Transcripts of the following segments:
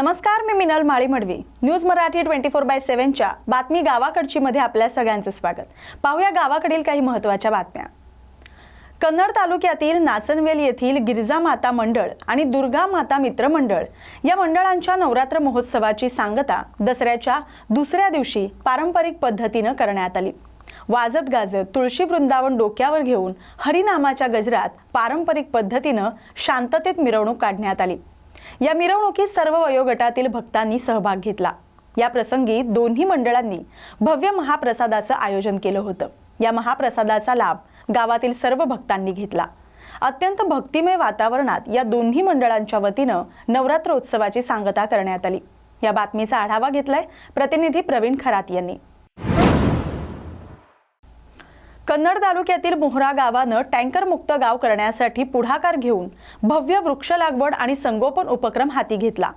नमस्कार मी Minal Mali Madvi news Marathi twenty four by सेव्हनच्या बातमी गावाकडची मध्ये आपल्या सगळ्यांचं स्वागत. पाहूया गावाकडील काही महत्त्वाच्या बातम्या. कन्नड तालुक्यातील नाचनवेल येथील गिरजा माता मंडळ आणि दुर्गा माता मित्र मंडळ या मंडळांच्या नवरात्र महोत्सवाची सांगता दसऱ्याच्या दुसऱ्या दिवशी पारंपरिक पद्धतीनं करण्यात आली. वाजत गाजत तुळशी वृंदावन डोक्यावर घेऊन हरिनामाच्या गजरात पारंपरिक पद्धतीनं शांततेत मिरवणूक काढण्यात आली. या मिरवणुकीत सर्व वयोगटातील भक्तांनी सहभाग घेतला. या प्रसंगी दोन्ही मंडळांनी भव्य महाप्रसादाचं आयोजन केलं होतं. या महाप्रसादाचा लाभ गावातील सर्व भक्तांनी घेतला. अत्यंत भक्तिमय वातावरणात या दोन्ही मंडळांच्या वतीनं नवरात्र उत्सवाची सांगता करण्यात आली. या बातमीचा आढावा घेतलाय प्रतिनिधी प्रवीण खरात यांनी. कन्नड तालुक्यातील मोहरा गावानं टँकरमुक्त गाव करण्यासाठी पुढाकार घेऊन भव्य वृक्ष लागवड आणि संगोपन उपक्रम हाती घेतला.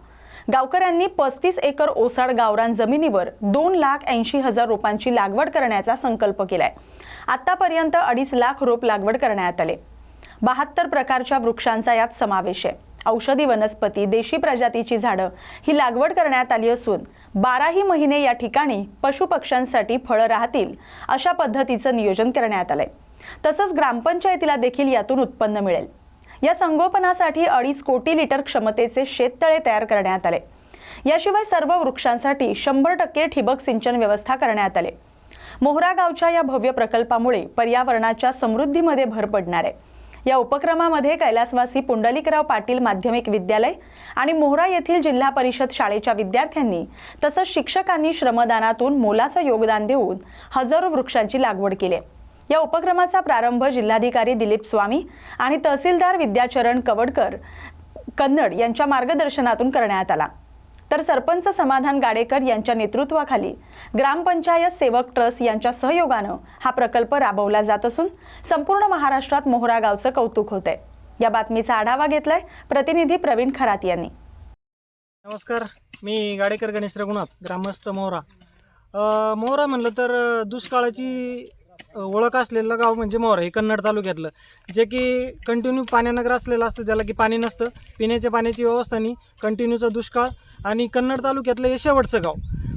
गावकऱ्यांनी पस्तीस एकर ओसाड गावरान जमिनीवर दोन लाख ऐंशी हजार रोपांची लागवड करण्याचा संकल्प केलाय. आतापर्यंत अडीच लाख रोप लागवड करण्यात आले. बहात्तर प्रकारच्या वृक्षांचा यात समावेश आहे. औषधी वनस्पती देशी प्रजातीची झाडं ही लागवड करण्यात आली असून बाराही महिने या ठिकाणी पशुपक्ष्यांसाठी फळं राहतील अशा पद्धतीचं नियोजन करण्यात आलंय. तसंच ग्रामपंचायतीला देखील यातून उत्पन्न मिळेल. या संगोपनासाठी अडीच कोटी लिटर क्षमतेचे शेततळे तयार करण्यात आले. याशिवाय सर्व वृक्षांसाठी शंभर टक्के ठिबक सिंचन व्यवस्था करण्यात आले. मोहरा गावच्या या भव्य प्रकल्पामुळे पर्यावरणाच्या समृद्धीमध्ये भर पडणार आहे. या उपक्रमामध्ये कैलासवासी पुंडलिकराव पाटील माध्यमिक विद्यालय आणि मोहरा येथील जिल्हा परिषद शाळेच्या विद्यार्थ्यांनी तसंच शिक्षकांनी श्रमदानातून मोलाचं योगदान देऊन हजारो वृक्षांची लागवड केली या उपक्रमाचा प्रारंभ जिल्हाधिकारी दिलीप स्वामी आणि तहसीलदार विद्याचरण कवडकर कन्नड यांच्या मार्गदर्शनातून करण्यात आला. तर सरपंच समाधान गाडेकर यांच्या नेतृत्वाखाली ग्रामपंचायत सेवक ट्रस्ट यांच्या सहयोगानं हा प्रकल्प राबवला जात असून संपूर्ण महाराष्ट्रात मोहरा गावचं कौतुक होत आहे या बातमीचा आढावा घेतलाय प्रतिनिधी प्रवीण खरात यांनी. नमस्कार मी गाडेकर गणेश रघुनाथ ग्रामस्थ मोहरा. मोहरा म्हणलं तर दुष्काळाची ओळख असलेलं गाव म्हणजे मोहरा हे कन्नड तालुक्यातलं. जे की कंटिन्यू पाण्यानं ग्रासलेलं असतं ज्याला की पाणी नसतं. पिण्याच्या पाण्याची व्यवस्था नाही कंटिन्यूचा दुष्काळ. आणि कन्नड तालुक्यातलं हे शेवटचं गाव.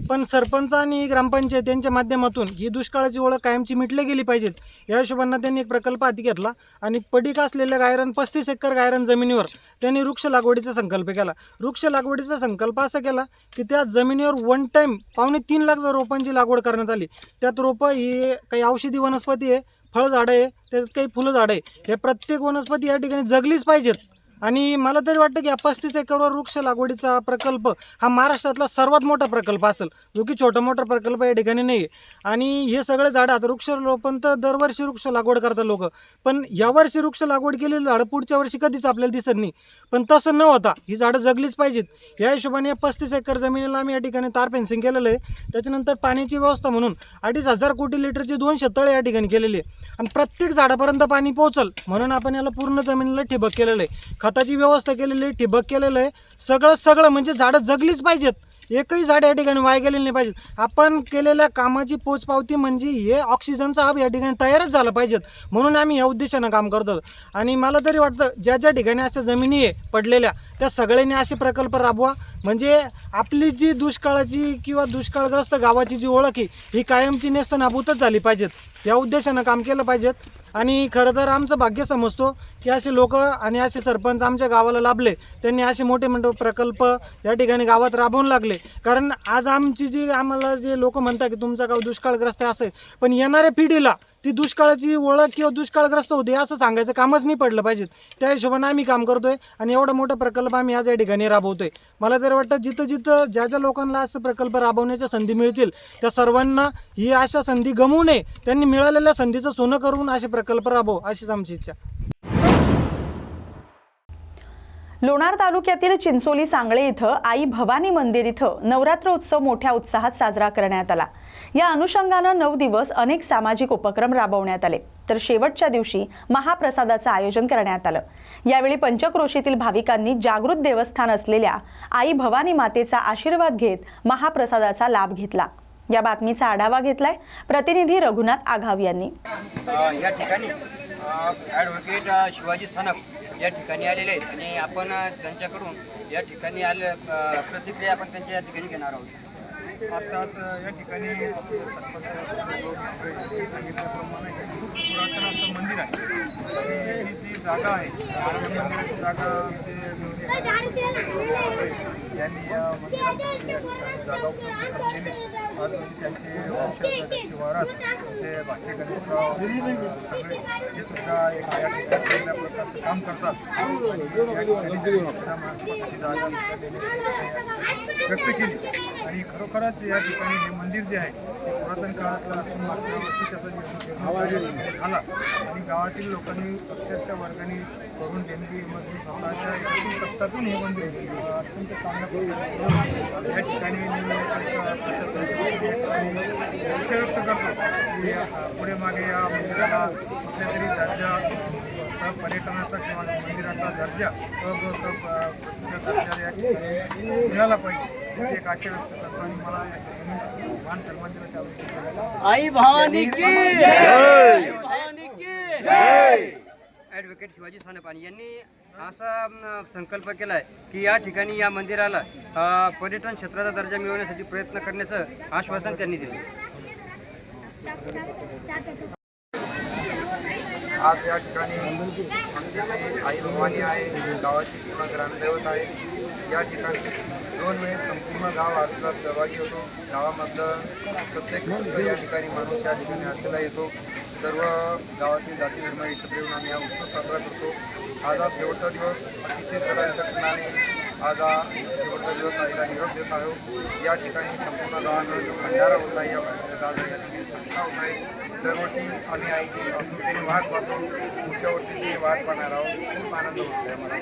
पण सरपंच आणि ग्रामपंचायत यांच्या माध्यमातून ही दुष्काळाची ओळख कायमची मिटली गेली पाहिजेत. या हिशोबानं त्यांनी एक प्रकल्प हाती घेतला आणि पडीक असलेल्या गायरान पस्तीस एकर गायरान जमिनीवर त्यांनी वृक्ष लागवडीचा संकल्प केला. वृक्ष लागवडीचा संकल्प असा केला की त्या जमिनीवर वन टाईम पावणे तीन लाख रोपांची लागवड करण्यात आली. त्यात रोपं ही काही औषधी वनस्पती आहे फळझाडं आहे त्याच्यात काही फुलं झाडं आहे. हे प्रत्येक वनस्पती या ठिकाणी जगलीच पाहिजेत. आणि मला तरी वाटतं की या पस्तीस एकरवर वृक्ष लागवडीचा प्रकल्प हा महाराष्ट्रातला सर्वात मोठा प्रकल्प असेल. जो की छोटा मोठा प्रकल्प या ठिकाणी नाही आहे आणि हे सगळे झाडं आता वृक्षारोपण तर दरवर्षी वृक्ष लागवड करतात लोक. पण यावर्षी वृक्ष लागवड केलेली झाडं पुढच्या वर्षी कधीच आपल्याला दिसत नाही. पण तसं न होता ही झाडं जगलीच पाहिजेत. या हिशोबाने पस्तीस एकर जमिनीला आम्ही या ठिकाणी तार फेन्सिंग केलेलं आहे. त्याच्यानंतर पाण्याची व्यवस्था म्हणून अडीच हजार कोटी लिटरची दोन शेततळे या ठिकाणी केलेली आहे. आणि प्रत्येक झाडापर्यंत पाणी पोहोचल म्हणून आपण याला पूर्ण जमिनीला ठिबक केलेलं आहे. खताची व्यवस्था केलेली आहे ठिबक केलेलं आहे. सगळं सगळं म्हणजे झाडं जगलीच पाहिजेत. एकही झाड या ठिकाणी वाया गेलेली नाही पाहिजेत. आपण केलेल्या कामाची पोचपावती म्हणजे हे ऑक्सिजनचा हब या ठिकाणी तयारच झालं पाहिजेत. म्हणून आम्ही या उद्देशानं काम करतो आणि मला तरी वाटतं ज्या ज्या ठिकाणी अशा जमिनी आहे पडलेल्या त्या सगळ्यांनी असे प्रकल्प राबवा. म्हणजे आपली जी दुष्काळाची किंवा दुष्काळग्रस्त गावाची जी ओळख आहे ही कायमची नेस्त नाबूतच झाली पाहिजेत. या उद्देशानं काम केलं पाहिजेत आणि खरं तर आमचं भाग्य समजतो की असे लोक आणि असे सरपंच आमच्या गावाला लाभले त्यांनी असे मोठे मोठे प्रकल्प या ठिकाणी गावात राबवून लागले कारण आज आमची जी आम्हाला जे लोक म्हणतात की तुमचं गाव दुष्काळग्रस्त आहे असं आहे. पण येणाऱ्या पिढीला ती दुष्काळाची ओळख किंवा दुष्काळग्रस्त होते असं सांगायचं कामच नाही पडलं पाहिजे. त्या हिशोबाने आम्ही काम करतोय आणि एवढा मोठा प्रकल्प आम्ही आज या ठिकाणी राबवतोय. मला तर वाटतं जिथं जिथं ज्या ज्या लोकांना असं प्रकल्प राबवण्याच्या संधी मिळतील त्या सर्वांना ही अशा संधी गमवू नये त्यांनी मिळालेल्या संधीचं सोनं करून असे प्रकल्प राबव अशीच आमची इच्छा. लोणार तालुक्यातील चिंचोली सांगळे इथं आई भवानी मंदिर इथं नवरात्र उत्सव मोठ्या उत्साहात साजरा करण्यात आला. या अनुषंगानं नऊ दिवस अनेक सामाजिक उपक्रम राबवण्यात आले. तर शेवटच्या दिवशी महाप्रसादाचं आयोजन करण्यात आलं. यावेळी पंचक्रोशीतील भाविकांनी जागृत देवस्थान असलेल्या आई भवानी मातेचा आशीर्वाद घेत महाप्रसादाचा लाभ घेतला. या बातमीचा आढावा घेतलाय प्रतिनिधी रघुनाथ आघाव यांनी. या ठिकाणी ॲडव्होकेट शिवाजी सनप या ठिकाणी आलेले आहेत. आणि आपण त्यांच्याकडून या ठिकाणी आले प्रतिक्रिया आपण त्यांच्या या ठिकाणी घेणार आहोत. आताच या ठिकाणी सरपंच सांगितल्याप्रमाणे खूप पुरातन असं मंदिर आहे. आणि ही जी जागा आहे या मंदिराची जागा आमचे यांनी या ठिकाणी जागा उपलब्ध आज त्यांचे वंशज त्यांचे वारस ते भाचे गणेशराव सगळे हे सुद्धा या ठिकाणी प्रकारचं काम करतात. आणि व्यक्त केली आणि खरोखरच या ठिकाणी हे मंदिर जे आहे पुरातन काळातलं असून मागच्या वर्षी त्याचा झाला. आणि गावातील लोकांनी अक्षरशः वर्गाने करून देणगी मधून स्वतःच्या सत्तातून हे अं, अत्यंत चांगल्या या ठिकाणी इच्छा व्यक्त करतो की पुढे मागे या मंदिराला कुठल्या तरी दर्जा पर्यटनाचा किंवा मंदिराचा दर्जा दर्जा या ठिकाणी मिळाला पाहिजे. एक आशा व्यक्त करतो आणि मला आई भवानी की जय! भवानी की जय! ॲडव्होकेट शिवाजी सानेपाणी यांनी असा संकल्प केला आहे की या ठिकाणी या मंदिराला पर्यटन क्षेत्राचा दर्जा मिळवण्यासाठी प्रयत्न करण्याचं आश्वासन त्यांनी दिले. आज या ठिकाणी आई भवानी आहे गावाची पूर्ण ग्रामदैवत आहे. या ठिकाणी दोन वेळेस संपूर्ण गाव आरतीला सहभागी होतो. गावामधलं प्रत्येक या ठिकाणी माणूस या ठिकाणी आरतीला येतो. सर्व गावातील जाती धर्म एकत्र येऊन आम्ही हा उत्सव साजरा करतो. आज हा शेवटचा दिवस. अतिशय जलांतकरणाने आज हा शेवटचा दिवस आईला निरोप देत आहोत. या ठिकाणी संपूर्ण गावामध्ये जो भंडारा होत आहे या भंडाऱ्याचा आज या ठिकाणी संस्था होत आहे. दरवर्षी आम्ही आईची आतुरतेने वाट पाहतो. पुढच्या वर्षीची वाट पाहणार आहोत. खूप आनंद होतो आहे मला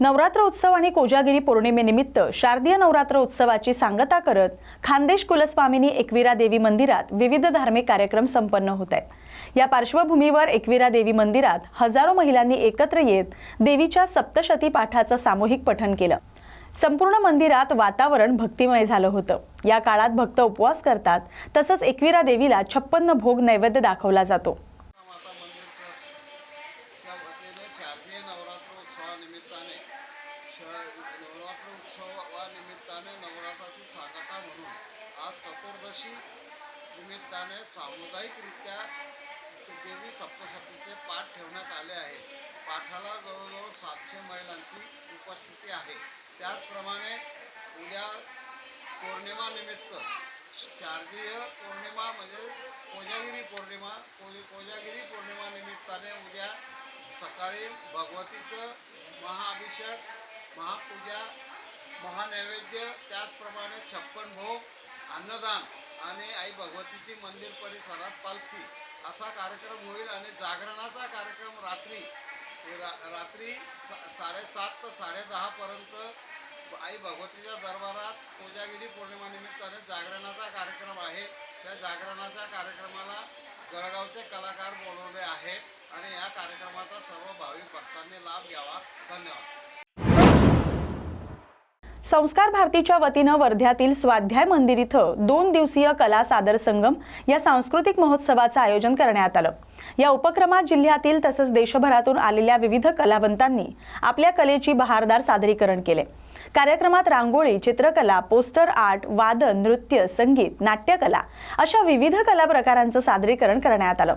नवरात्र उत्सव आणि कोजागिरी पौर्णिमेनिमित्त शारदीय नवरात्र उत्सवाची सांगता करत खानदेश कुलस्वामिनी एकविरा देवी मंदिरात विविध धार्मिक कार्यक्रम संपन्न होत आहेत. या पार्श्वभूमीवर एकविरा देवी मंदिरात हजारो महिलांनी एकत्र येत देवीच्या सप्तशती पाठाचं सामूहिक पठण केलं. संपूर्ण मंदिरात वातावरण भक्तिमय झालं होतं. या काळात भक्त उपवास करतात तसंच एकविरा देवीला छप्पन्न भोग नैवेद्य दाखवला जातो माता मंदिर ट्रस्टच्या वतीने शारदीय नवरात्र उत्सवानिमित्ताने श नवरात्र उत्सवानिमित्ताने नवरात्राची सांगता म्हणून आज चतुर्दशी निमित्ताने सामुदायिकरित्या देवी सप्तशतीचे पाठ ठेवण्यात आले आहे पाठाला जवळजवळ सातशे महिलांची उपस्थिती आहे. त्याचप्रमाणे उद्या पौर्णिमानिमित्त शारदीय पौर्णिमा म्हणजे कोजागिरी पौर्णिमा कोज कोजागिरी पौर्णिमानिमित्ताने उद्या सकाळी भगवतीचं महाअभिषेक महापूजा महानैवेद्य त्याचप्रमाणे छप्पन भोग अन्नदान आणि आई भगवतीची मंदिर परिसरात पालखी असा कार्यक्रम होईल आणि जागरणाचा कार्यक्रम रात्री रा रात्री सा साडेसात ते साडेदहापर्यंत आई भगवतीच्या दरबारात कोजागिरी पौर्णिमानिमित्ताने जागरणाचा कार्यक्रम आहे. त्या जागरणाच्या कार्यक्रमाला जळगावचे कलाकार बोलवले आहेत आणि या कार्यक्रमाचा सर्व भाविक भक्तांनी लाभ घ्यावा. धन्यवाद. संस्कार भारतीच्या वतीनं वर्ध्यातील स्वाध्याय मंदिर इथं दोन दिवसीय कला सादर संगम या सांस्कृतिक महोत्सवाचं आयोजन करण्यात आलं. या उपक्रमात जिल्ह्यातील तसंच देशभरातून आलेल्या विविध कलावंतांनी आपल्या कलेची बहारदार सादरीकरण केले. कार्यक्रमात रांगोळी चित्रकला पोस्टर आर्ट वादन नृत्य संगीत नाट्यकला अशा विविध कला प्रकारांचं सादरीकरण करण्यात आलं.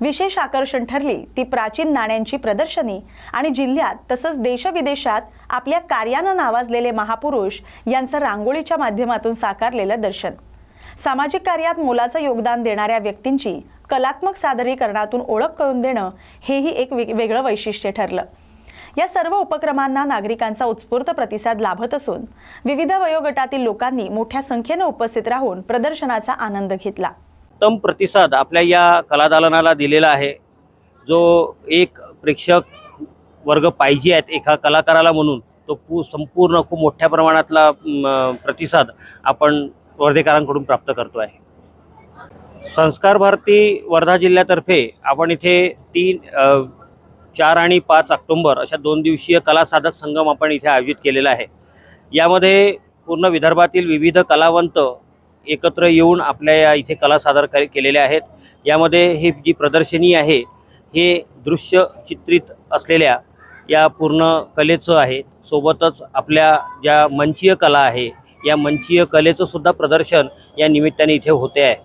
विशेष आकर्षण ठरली ती प्राचीन नाण्यांची प्रदर्शनी आणि जिल्ह्यात तसंच देशविदेशात आपल्या कार्यानं नावाजलेले महापुरुष यांचं रांगोळीच्या माध्यमातून साकारलेलं दर्शन. सामाजिक कार्यात मोलाचं योगदान देणाऱ्या व्यक्तींची कलात्मक सादरीकरणातून ओळख करून देणं हेही एक वेगळं वैशिष्ट्य ठरलं. या सर्व उपक्रमांना नागरिकांचा उत्स्फूर्त प्रतिसाद लाभत असून विविध वयोगटातील लोकांनी मोठ्या संख्येनं उपस्थित राहून प्रदर्शनाचा आनंद घेतला. उत्तम प्रतिसाद आपल्या या कलादालनाला दिलेला आहे. जो एक प्रेक्षक वर्ग पाहिजे आहेत एका कलाकाराला म्हणून तो पू संपूर्ण खूप मोठ्या प्रमाणातला प्रतिसाद आपण वर्धेकरांकडून प्राप्त करतो आहे. संस्कार भारती वर्धा जिल्ह्यातर्फे आपण इथे तीन चार आणि पाच ऑक्टोंबर अशा दोन दिवसीय कला साधक संगम आपण इथे आयोजित केलेला आहे. यामध्ये पूर्ण विदर्भातील विविध कलावंत एकत्र येऊन आपल्या या इथे कला सादर के- केलेल्या आहेत. यामध्ये हे जी प्रदर्शनी आहे हे दृश्य चित्रित असलेल्या या पूर्ण कलेचं आहे. सोबतच आपल्या ज्या मंचीय कला आहे या मंचीय कलेचं सुद्धा प्रदर्शन या निमित्ताने इथे होते आहे.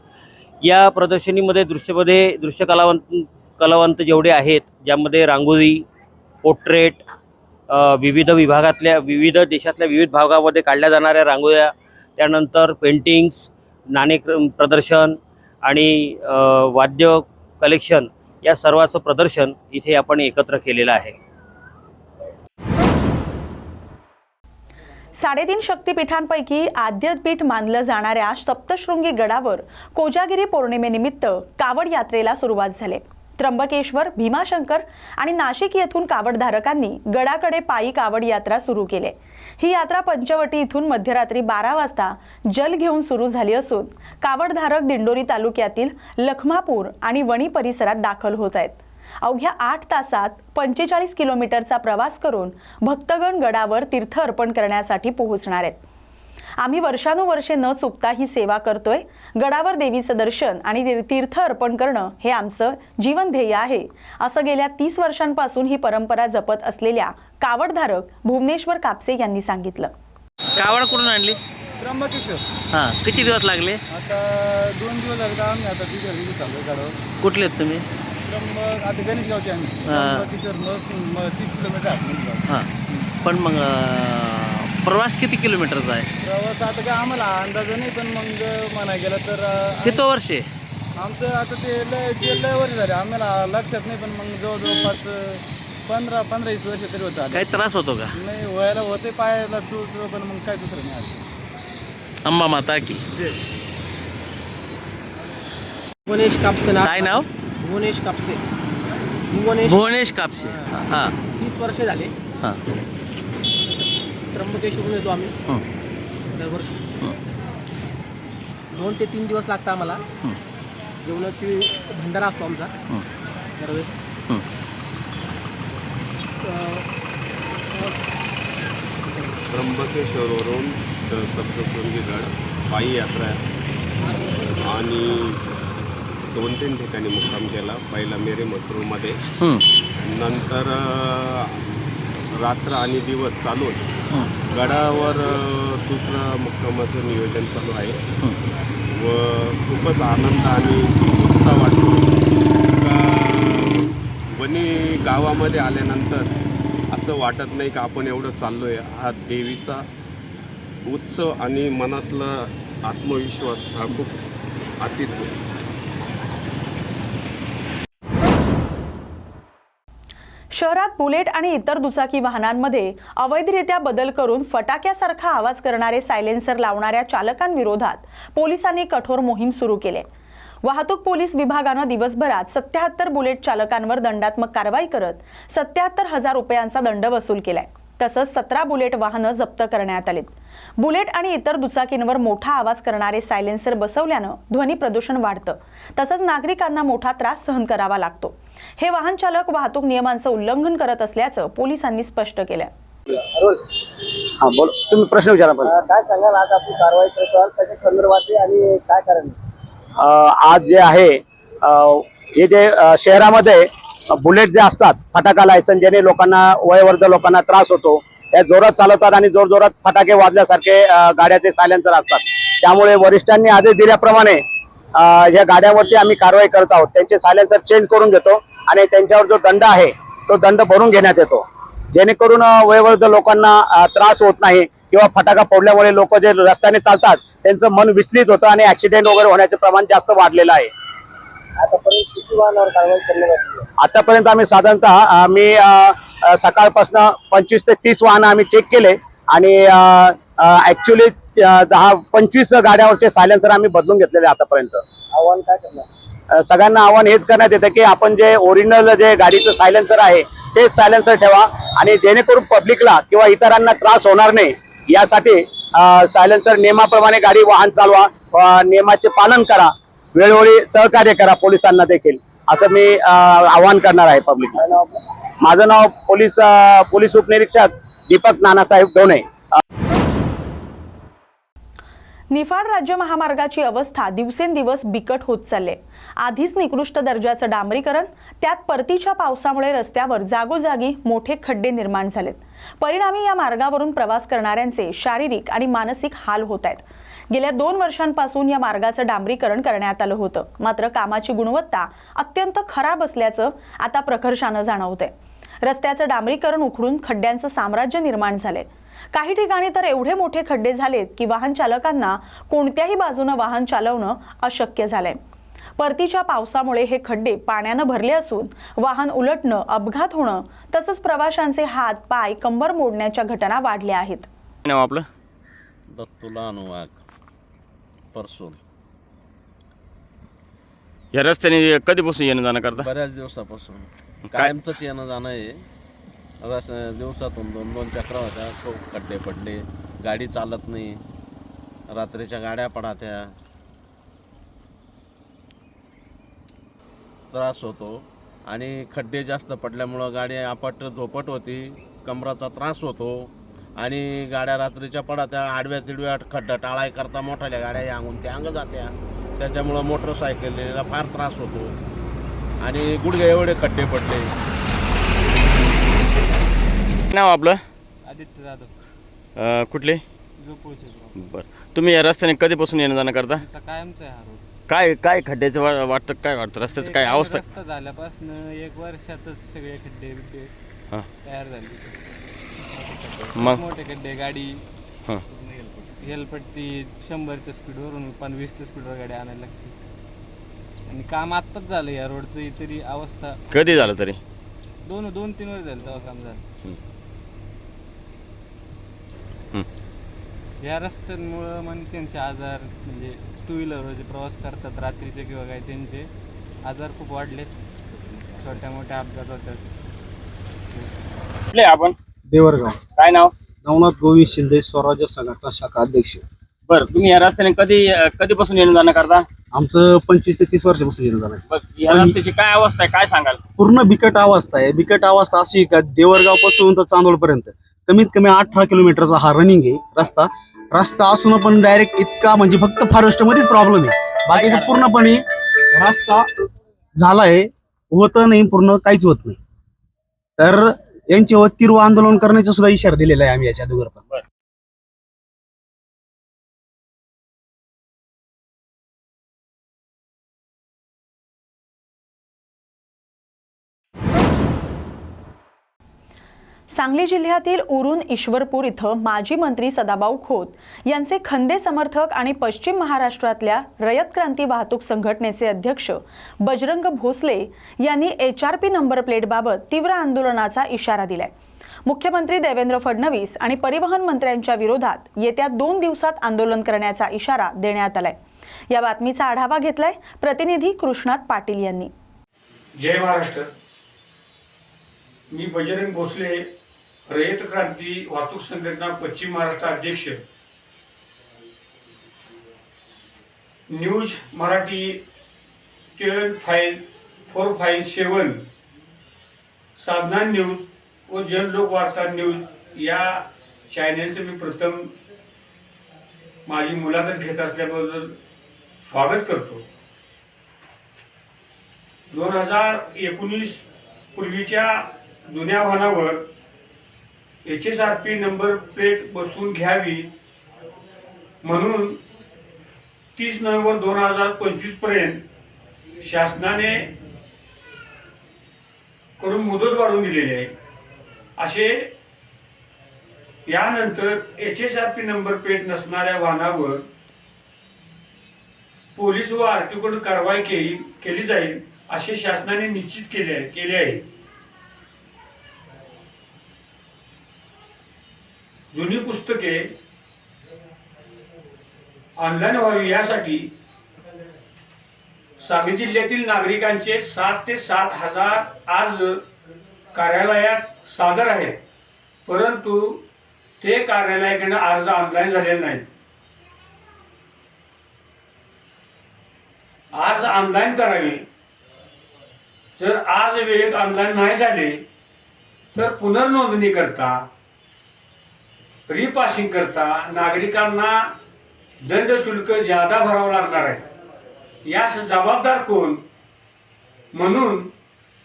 या प्रदर्शनीमध्ये दृश्यमध्ये दृश्य कलावंत कलावंत जेवढे आहेत ज्यामध्ये रांगोळी पोर्ट्रेट विविध विभागातल्या विविध देशातल्या विविध भागामध्ये काढल्या जाणाऱ्या रांगोळ्या त्यानंतर पेंटिंग्स नाणे प्रदर्शन आणि वाद्य कलेक्शन या सर्वाचं प्रदर्शन इथे आपण एकत्र केलेलं आहे. साडेतीन शक्तिपीठांपैकी आद्यपीठ मानलं जाणाऱ्या सप्तशृंगी गडावर कोजागिरी पौर्णिमेनिमित्त कावड यात्रेला सुरुवात झाली. त्र्यंबकेश्वर भीमाशंकर आणि नाशिक येथून कावडधारकांनी गडाकडे पायी कावड यात्रा सुरू केली. ही यात्रा पंचवटी इथून मध्यरात्री बारा वाजता जल घेऊन सुरू झाली असून कावडधारक दिंडोरी तालुक्यातील लखमापूर आणि वणी परिसरात दाखल होत आहेत. अवघ्या आठ तासात पंचेचाळीस किलोमीटरचा प्रवास करून भक्तगण गडावर तीर्थ अर्पण करण्यासाठी पोहोचणार आहेत. आम्ही वर्षानुवर्षे न चुकता ही सेवा करतोय. गडावर देवीचं दर्शन आणि तीर- तीर्थ अर्पण करणं हे आमचं जीवन ध्येय आहे. असं गेल्या तीस वर्षांपासून ही परंपरा जपत असलेल्या कावडधारक भुवनेश्वर कापसे यांनी सांगितलं. कावड कुठून आणली? त्र्यंबकेश्वर. हां किती दिवस लागले? आता दोन दिवस झाले का आम्ही आता तिथे रिलीज चालू आहे गाडीवर. कुठले आहेत तुम्ही? त्र्यंबक आता गणेशगावचे आम्ही. हा. त्र्यंबकेश्वर तीस किलोमीटर. हां. पण मग अं, प्रवास किती किलोमीटरचा आहे? प्रवास आता काय आम्हाला अंदाज नाही पण मग म्हणा गेलं तर अं, किती वर्षे? आमचं आता ते लय ते लय वर्ष झाले आम्हाला लक्षात नाही पण मग जवळजवळ पाच अं, पंधरा पंधरा वीस वर्ष तरी होत आले काही त्रास होतो का? नाही व्हायला होते पायाला चूळ चूळ पण मग काय दुसरं नाही आलं. अंबा माता की. भुवनेश कापसे ना काय नाव? भुवनेश कापसे. भुवनेश भुवनेश कापसे. हां. तीस वर्षे झाले. हां. त्र्यंबकेश्वरून येतो आम्ही हं. दरवर्षी हं. दोन ते तीन दिवस लागतं आम्हाला हं. जेवणाची भंडारा असतो आमचा हं. दरवेळेस हं. त्र्यंबकेश्वरवरून सप्तशृंगीगड पायी यात्रा आणि दोन तीन ठिकाणी मुक्काम केला पहिला मेरे मसरूमध्ये हं. नंतर रात्र आणि दिवस चालून. गडावर दुसरं मुक्कामाचं नियोजन चालू आहे. व खूपच आनंद आणि उत्साह वाटतो. का वणी गावामध्ये आल्यानंतर असं वाटत नाही का आपण एवढं चाललो आहे हा देवीचा उत्सव आणि मनातला आत्मविश्वास हा खूप अतीत शहरात बुलेट आणि इतर दुचाकी वाहनांमध्ये अवैधरित्या बदल करून फटाक्यासारखा आवाज करणारे सायलेन्सर लावणाऱ्या चालकांविरोधात पोलिसांनी कठोर मोहीम सुरू केली. आहे. वाहतूक पोलीस विभागानं दिवसभरात सत्याहत्तर बुलेट चालकांवर दंडात्मक कारवाई करत सत्याहत्तर हजार रुपयांचा दंड वसूल केलाय. तसंच सतरा बुलेट वाहनं जप्त करण्यात आलीत. बुलेट आणि इतर दुचाकींवर मोठा आवाज करणारे सायलेन्सर बसवल्यानं ध्वनी प्रदूषण वाढतं. तसंच नागरिकांना मोठा त्रास सहन करावा लागतो. हे वाहन चालक वाहतूक नियमांचं उल्लंघन करत असल्याचं पोलिसांनी स्पष्ट केलं हा बोल. तुम्ही प्रश्न विचारा पण. काय सांगाल? आज आपण कारवाई करतो त्याच्या संदर्भात आणि काय कारण? आज जे आहे हे जे शहरामध्ये बुलेट जे असतात फटाका लायसन ज्याने लोकांना वयवर्ध लोकांना त्रास होतो त्या जोरात चालवतात आणि जोर जोरात फटाके वाजल्यासारखे गाड्याचे सायलेन्सर असतात. त्यामुळे वरिष्ठांनी आदेश दिल्याप्रमाणे या गाड्यांवरती आम्ही कारवाई करत आहोत. त्यांचे सायलेन्सर चेंज करून घेतो. आणि त्यांच्यावर जो दंड आहे तो दंड भरून घेण्यात येतो. जेणेकरून वयोवृद्ध लोकांना त्रास होत नाही किंवा फटाका फोडल्यामुळे लोक जे रस्त्याने चालतात त्यांचं मन विचलित होतं आणि ऍक्सिडेंट वगैरे होण्याचे प्रमाण जास्त वाढलेलं आहे. आतापर्यंत आम्ही साधारणतः आम्ही सकाळपासून पंचवीस ते तीस वाहनं आम्ही चेक केले आणि ऍक्च्युली दहा पंचवीस गाड्यावरचे सायलेन्सर आम्ही बदलून घेतलेले आतापर्यंत. आव्हान काय करणार? सगळ्यांना आव्हान हेच करण्यात येतं की आपण जे ओरिजिनल जे गाडीचं सायलेन्सर आहे तेच सायलेन्सर ठेवा आणि जेणेकरून पब्लिकला किंवा इतरांना त्रास होणार नाही यासाठी सायलेन्सर नियमाप्रमाणे गाडी वाहन चालवा नियमाचे पालन करा वेळोवेळी सहकार्य करा पोलिसांना देखील असं मी आवाहन करणार आहे पब्लिकला माझं नाव पोलीस पोलीस उपनिरीक्षक दीपक नानासाहेब डोणे निफाड राज्य महामार्गाची अवस्था दिवसेंदिवस बिकट होत चालले आधीच निकृष्ट दर्जाचं डांबरीकरण त्यात परतीच्या पावसामुळे रस्त्यावर जागोजागी मोठे खड्डे निर्माण झालेत. परिणामी या मार्गावरून प्रवास करणाऱ्यांचे शारीरिक आणि मानसिक हाल होत आहेत. गेल्या दोन वर्षांपासून या मार्गाचं डांबरीकरण करण्यात आलं होतं. मात्र कामाची गुणवत्ता अत्यंत खराब असल्याचं आता प्रकर्षानं जाणवतंय. रस्त्याचं डांबरीकरण उखडून खड्ड्यांचं साम्राज्य निर्माण झालंय. काही ठिकाणी तर एवढे मोठे खड्डे झालेत की वाहन चालकांना कोणत्याही बाजूनं वाहन चालवणं अशक्य झालंय. परतीच्या पावसामुळे हे खड्डे पाण्यानं भरले असून वाहन उलटणं अपघात होणं तसंच प्रवाशांचे हात पाय कंबर मोडण्याच्या घटना वाढल्या आहेत. नाव आपलं? दत्तुला अनुवाग परसून या रस्त्याने कधीपासून येणं जाणं करता? बऱ्याच दिवसापासून. काय? कायमचंच येणं जाणं आहे. रस दिवसातून दोन दोन चक्र होत्या. खूप खड्डे पडले. गाडी चालत नाही. रात्रीच्या गाड्या पडात्या. त्रास होतो. आणि खड्डे जास्त पडल्यामुळं गाडी आपट झोपट होती. कमराचा त्रास होतो. आणि गाड्या रात्रीच्या पडात्या. आडव्या तिडव्या खड्डा टाळाय करता मोठ्याल्या गाड्या यांगून त्या अंग जात्या. त्याच्यामुळं मोटरसायकलीला फार त्रास होतो. आणि गुडघे एवढे खड्डे पडले. नाव आपलं? आदित्य जाधव. अं, कुठले? झोपूळचे बरं. तुम्ही या रस्त्याने कधीपासून येणं जाणं करता? कायमचा आहे हा रोड. काय काय खड्ड्याचं वा- वाटतं काय वाटतं? रस्त्याचं काय अवस्था? रस्ता झाल्यापासून एक वर्षातच सगळे खड्डे बिड्डे हां. तयार झाले. मग? मोठे खड्डे गाडी. हां. हेल्पट ती शंभरच्या स्पीडवरून पण वीसच्या स्पीडवर गाडी आणायला लागते. आणि काम आत्ताच झालं या रोडचं तरी अवस्था. कधी झालं तरी? दोन दोन तीन वर्ष झालं तेव्हा काम झालं. हं. या रस्त्यांमुळं मग त्यांचे आजार म्हणजे टू व्हीलरवर जे प्रवास करतात रात्रीचे किंवा काय त्यांचे आजार खूप वाढलेत. छोट्या मोठ्या अपघात होतात. कुठले आपण? देवरगाव. काय नाव? नवनाथ गोविंद शिंदे स्वराज्य संघटना शाखा अध्यक्ष. बरं तुम्ही या रस्त्याने कधी अं, कधीपासून येणं जाणं करता? आमचं पंचवीस ते तीस वर्षापासून येणं झालं बघ या रस्त्याची काय अवस्था आहे? काय सांगाल? पूर्ण बिकट अवस्था आहे. बिकट अवस्था अशी आहे का देवरगावपासून तर चांदोडपर्यंत. कमीत कमी अठरा किलोमीटरचा हा रनिंग आहे रस्ता. रस्ता असून पण डायरेक्ट इतका म्हणजे फक्त फॉरेस्ट मध्येच प्रॉब्लेम आहे. बाकीचं पूर्णपणे रस्ता झालाय होतं नाही पूर्ण काहीच होत नाही. तर यांच्यावर तीव्र आंदोलन करण्याचा सुद्धा इशारा दिलेला आहे आम्ही याच्या अगोदर पण. सांगली जिल्ह्यातील उरून ईश्वरपूर इथं माजी मंत्री सदाभाऊ खोत यांचे खंदे समर्थक आणि पश्चिम महाराष्ट्रातल्या रयत क्रांती वाहतूक संघटनेचे अध्यक्ष बजरंग भोसले यांनी एच आर पी नंबर प्लेटबाबत तीव्र आंदोलनाचा इशारा दिलाय. मुख्यमंत्री देवेंद्र फडणवीस आणि परिवहन मंत्र्यांच्या विरोधात येत्या दोन दिवसात आंदोलन करण्याचा इशारा देण्यात आलाय. या बातमीचा आढावा घेतलाय प्रतिनिधी कृष्णात पाटील यांनी. जय महाराष्ट्र. मी बजरंग भोसले रयत क्रांती वाहतूक संघटना पश्चिम महाराष्ट्र अध्यक्ष. News Marathi ten five four five seven. Sadhana news व जनलोक वार्ता न्यूज या चॅनेलचं मी प्रथम माझी मुलाखत घेत असल्याबद्दल स्वागत करतो. दोन हजार एकोणीस पूर्वीच्या जुन्या वाहनावर H S R P number plate बसवून घ्यावी. म्हणून तीस नोव्हेंबर दोन हजार पंचवीसपर्यंत शासनाने करून मुदत वाढवून दिलेली आहे. असे यानंतर H S R P number plate नसणाऱ्या वाहनावर पोलीस व आरटीकडून कारवाई केली केली जाईल असे शासनाने निश्चित केले केले आहे. जुनी पुस्तके ऑनलाईन व्हावी यासाठी सांगली जिल्ह्यातील नागरिकांचे सात ते सात हजार अर्ज कार्यालयात सादर आहेत. परंतु ते कार्यालयाकडनं अर्ज ऑनलाईन झालेले नाही अर्ज ऑनलाईन करावे. जर आज वेळेत ऑनलाईन नाही झाले तर पुनर्नोंदणी करता रिपासिंग करता नागरिकांना दंड शुल्क ज्यादा भरावं लागणार आहे. यास जबाबदार कोण? म्हणून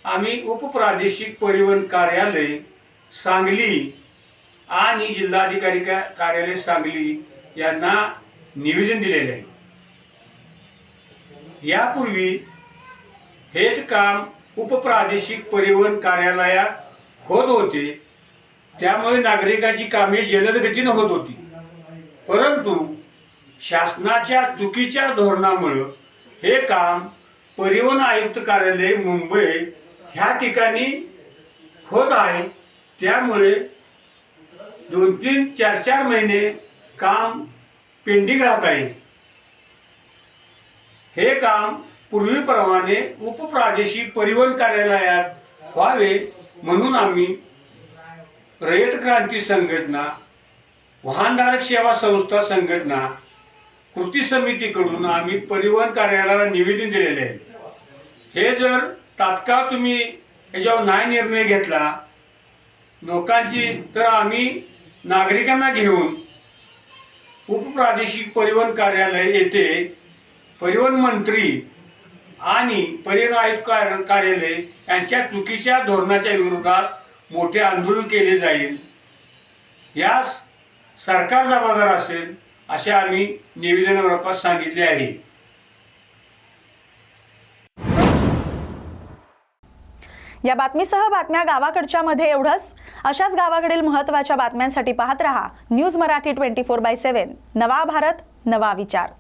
आम्ही उपप्रादेशिक परिवहन कार्यालय सांगली आणि जिल्हाधिकारी का- कार्यालय सांगली यांना निवेदन दिलेले आहे. यापूर्वी हेच काम उपप्रादेशिक परिवहन कार्यालयात होत होते. त्यामुळे नागरिकांची कामे जलद गतीनं होत होती. परंतु शासनाच्या चुकीच्या धोरणामुळं हे काम परिवहन आयुक्त कार्यालय मुंबई ह्या ठिकाणी होत आहे. त्यामुळे दोन तीन चार चार महिने काम पेंडिंग राहत आहे. हे काम पूर्वीप्रमाणे उपप्रादेशिक परिवहन कार्यालयात व्हावे म्हणून आम्ही रयत क्रांती संघटना वाहनधारक सेवा संस्था संघटना कृती समितीकडून आम्ही परिवहन कार्यालयाला निवेदन दिलेले आहे. हे जर तात्काळ तुम्ही याच्यावर नाही निर्णय घेतला लोकांची तर आम्ही नागरिकांना घेऊन उपप्रादेशिक परिवहन कार्यालय येथे परिवहन मंत्री आणि परिवहन आयुक्त कार्यालय यांच्या चुकीच्या धोरणाच्या विरोधात मोठे आंदोलन केले जाईल. यास सरकार जबाबदार असेल असे आम्ही निवेदनामार्फत सांगितले आहे. या बातमीसह बातम्या गावाकडच्या मध्ये एवढंच. अशाच गावाकडील महत्त्वाच्या बातम्यांसाठी पाहत रहा news Marathi twenty four by seven. नवा भारत नवा विचार.